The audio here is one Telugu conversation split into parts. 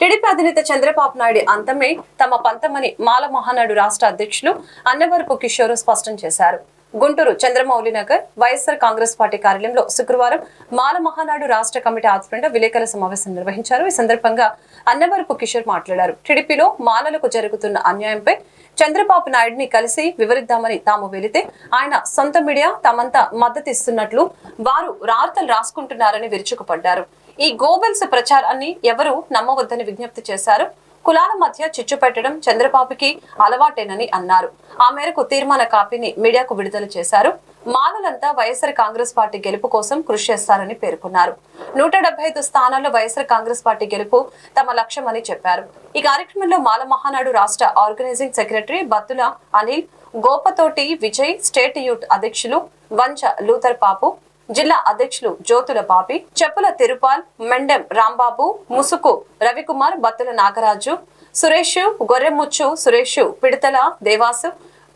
టీడీపీ అధినేత చంద్రబాబు నాయుడు అంతమే తమ పంతమని మాల మహానాడు రాష్ట్ర అధ్యక్షులు అన్నవరపు కిషోర్ స్పష్టం చేశారు. గుంటూరు చంద్రమౌళి నగర్ వైఎస్ఆర్ కాంగ్రెస్ పార్టీ కార్యాలయంలో శుక్రవారం మాల మహానాడు రాష్ట్ర కమిటీ ఆధ్వర్యంలో విలేకరుల సమావేశం నిర్వహించారు. ఈ సందర్భంగా అన్నవరపు కిషోర్ మాట్లాడారు. టీడీపీలో మాలలకు జరుగుతున్న అన్యాయంపై చంద్రబాబు నాయుడిని కలిసి వివరిద్దామని తాము వెళితే ఆయన సొంత మీడియా తమంతా మద్దతు ఇస్తున్నట్లు వారు వార్తలు రాసుకుంటున్నారని విరుచుకుపడ్డారు. ఈ గోబెల్స్ ప్రచారాన్ని ఎవరూ నమ్మవద్దని విజ్ఞప్తి చేశారు. కులాల మధ్య చిచ్చు పెట్టడం చంద్రబాబుకి అలవాటేనని అన్నారు. ఆ మేరకు తీర్మాన కాపీని మీడియాకు విడుదల చేశారు. మాలలంతా వైఎస్ఆర్ కాంగ్రెస్ పార్టీ గెలుపు కోసం కృషి చేస్తారని పేర్కొన్నారు. నూట డెబ్బై ఐదు స్థానాల్లో వైఎస్ఆర్ కాంగ్రెస్ పార్టీ గెలుపు తమ లక్ష్యమని చెప్పారు. ఈ కార్యక్రమంలో మాల మహానాడు రాష్ట్ర organising secretary Battula Anil Gopathoti Vijay state youth అధ్యక్షులు వంచ లూథర్ పాపు జిల్లా అధ్యక్షులు జ్యోతుల బాబి చెప్పుల తిరుపాల్ మెండెం రాంబాబు ముసుకు రవికుమార్ బత్తుల నాగరాజు సురేష్ గొర్రెముచ్చు సురేష్ పిడతల దేవాసు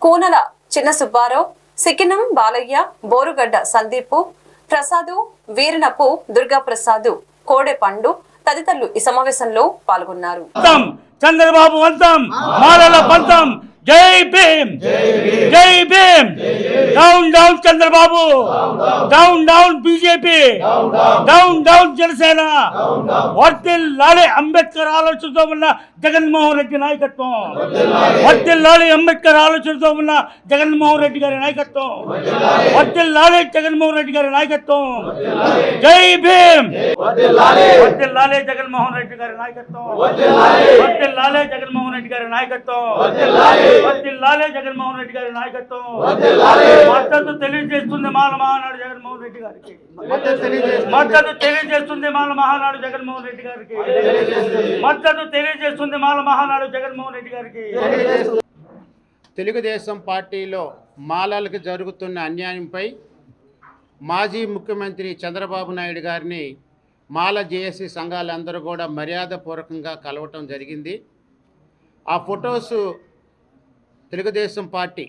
కూనల చిన్న సుబ్బారావు సికినం బాలయ్య బోరుగడ్డ సందీపు ప్రసాదు వీరనపు దుర్గా ప్రసాదు కోడె పండు తదితరులు ఈ సమావేశంలో పాల్గొన్నారు. చంద్రబాబు వంతం మాలల పంతం జై భీమ్ జై Bhim down down Chandrababu down down BJP down down Janasena వర్తిల్లాలి అంబేద్కర్ ఆలోచనతో ఉన్న జగన్మోహన్ రెడ్డి నాయకత్వం వర్తిల్లాలి అంబేద్కర్ ఆలోచనతో ఉన్న జగన్మోహన్ రెడ్డి గారి నాయకత్వం వర్తిల్లాలి జగన్మోహన్ రెడ్డి గారి నాయకత్వం జై భీమ్ వర్తిల్లాలి జగన్మోహన్ రెడ్డి గారి నాయకత్వం వర్తిల్లాలి జగన్మోహన్ రెడ్డి గారి నాయకత్వం జగన్మోహన్ రెడ్డి గారి నాయకత్వం. మద్దతు తెలియజేస్తుంది మాల మహానాడు జగన్మోహన్ రెడ్డి గారికి. మద్దతు తెలియజేస్తుంది. మాల మహానాడు జగన్మోహన్ రెడ్డి గారికి. మద్దతు తెలియజేస్తుంది మాల మహానాడు జగన్మోహన్ రెడ్డి గారికి. తెలుగుదేశం పార్టీలో మాలలకు జరుగుతున్న అన్యాయంపై మాజీ ముఖ్యమంత్రి చంద్రబాబు నాయుడు గారిని మాల జేఏసీ సంఘాలందరూ కూడా మర్యాదపూర్వకంగా కలవటం జరిగింది. ఆ ఫొటోస్ తెలుగుదేశం పార్టీ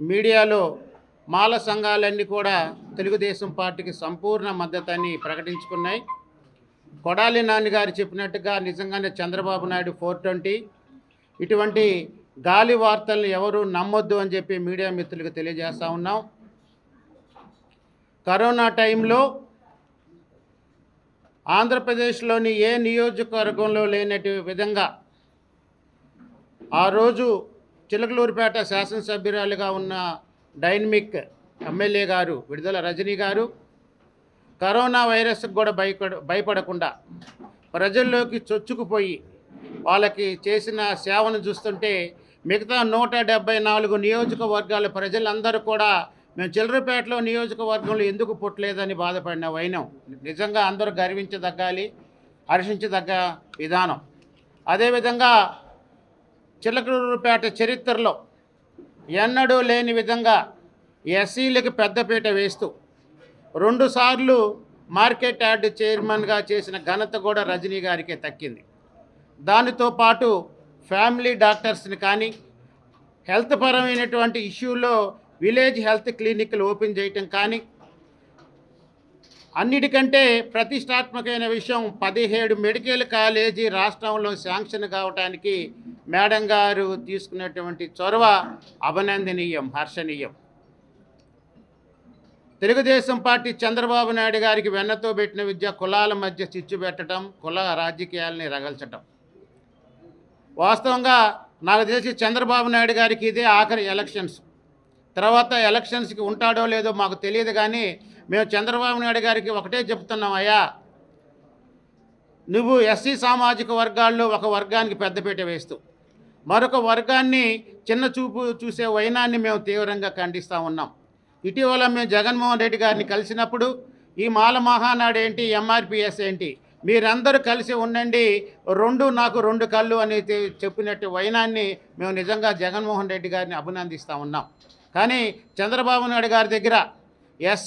మీడియాలో మాల సంఘాలన్నీ కూడా తెలుగుదేశం పార్టీకి సంపూర్ణ మద్దతుని ప్రకటించుకున్నాయి. కొడాలి నాన్నగారు చెప్పినట్టుగా నిజంగానే చంద్రబాబు నాయుడు ఫోర్ ట్వంటీ. ఇటువంటి గాలి వార్తలను ఎవరు నమ్మొద్దు అని చెప్పి మీడియా మిత్రులకు తెలియజేస్తా ఉన్నాం. కరోనా టైంలో ఆంధ్రప్రదేశ్లోని ఏ నియోజకవర్గంలో లేనటి విధంగా ఆ రోజు చిలకలూరుపేట శాసనసభ్యురాలుగా ఉన్న డైనమిక్ ఎమ్మెల్యే గారు విడుదల రజనీ గారు. కరోనా వైరస్కి కూడా భయపడ భయపడకుండా ప్రజల్లోకి చొచ్చుకుపోయి వాళ్ళకి చేసిన సేవను చూస్తుంటే మిగతా నూట డెబ్బై నాలుగు నియోజకవర్గాల ప్రజలందరూ కూడా మేము చిల్లరపేటలో నియోజకవర్గంలో ఎందుకు పుట్టలేదని బాధపడిన వైనం. నిజంగా అందరూ గర్వించదగ్గాలి హర్షించదగ్గ విధానం. అదేవిధంగా చిలకలూరుపేట చరిత్రలో ఎన్నడూ లేని విధంగా ఎస్సీలకు పెద్దపీట వేస్తూ రెండుసార్లు మార్కెట్ యార్డ్ చైర్మన్గా చేసిన ఘనత కూడా రజనీ గారికే తక్కింది. దానితో పాటు ఫ్యామిలీ డాక్టర్స్ని కానీ హెల్త్ పరమైనటువంటి ఇష్యూలో విలేజ్ హెల్త్ క్లినిక్లు ఓపెన్ చేయటం కానీ అన్నిటికంటే ప్రతిష్టాత్మకమైన విషయం పదిహేడు మెడికల్ కాలేజీ రాష్ట్రంలో శాంక్షన్ కావడానికి మేడం గారు తీసుకున్నటువంటి చొరవ అభినందనీయం హర్షణీయం. తెలుగుదేశం పార్టీ చంద్రబాబు నాయుడు గారికి వెన్నతో పెట్టిన విద్య కులాల మధ్య చిచ్చు పెట్టడం కుల రాజకీయాలని రగల్చటం. వాస్తవంగా నాకు తెలిసి చంద్రబాబు నాయుడు గారికి ఇదే ఆఖరి ఎలక్షన్స్. తర్వాత ఎలక్షన్స్కి ఉంటాడో లేదో మాకు తెలియదు కానీ మేము చంద్రబాబు నాయుడు గారికి ఒకటే చెప్తున్నాం అయ్యా నువ్వు ఎస్సీ సామాజిక వర్గాల్లో ఒక వర్గానికి పెద్దపీట వేస్తూ మరొక వర్గాన్ని చిన్న చూపు చూసే వైనాన్ని మేము తీవ్రంగా ఖండిస్తూ ఉన్నాం. ఇటీవల మేము జగన్మోహన్ రెడ్డి గారిని కలిసినప్పుడు ఈ మాల మహానాడు ఏంటి ఎంఆర్పిఎస్ ఏంటి మీరందరూ కలిసి ఉండండి రెండు నాకు రెండు కళ్ళు అని చెప్పినట్టు వైనాన్ని మేము నిజంగా జగన్మోహన్ రెడ్డి గారిని అభినందిస్తూ ఉన్నాం. కానీ చంద్రబాబు నాయుడు గారి దగ్గర ఎస్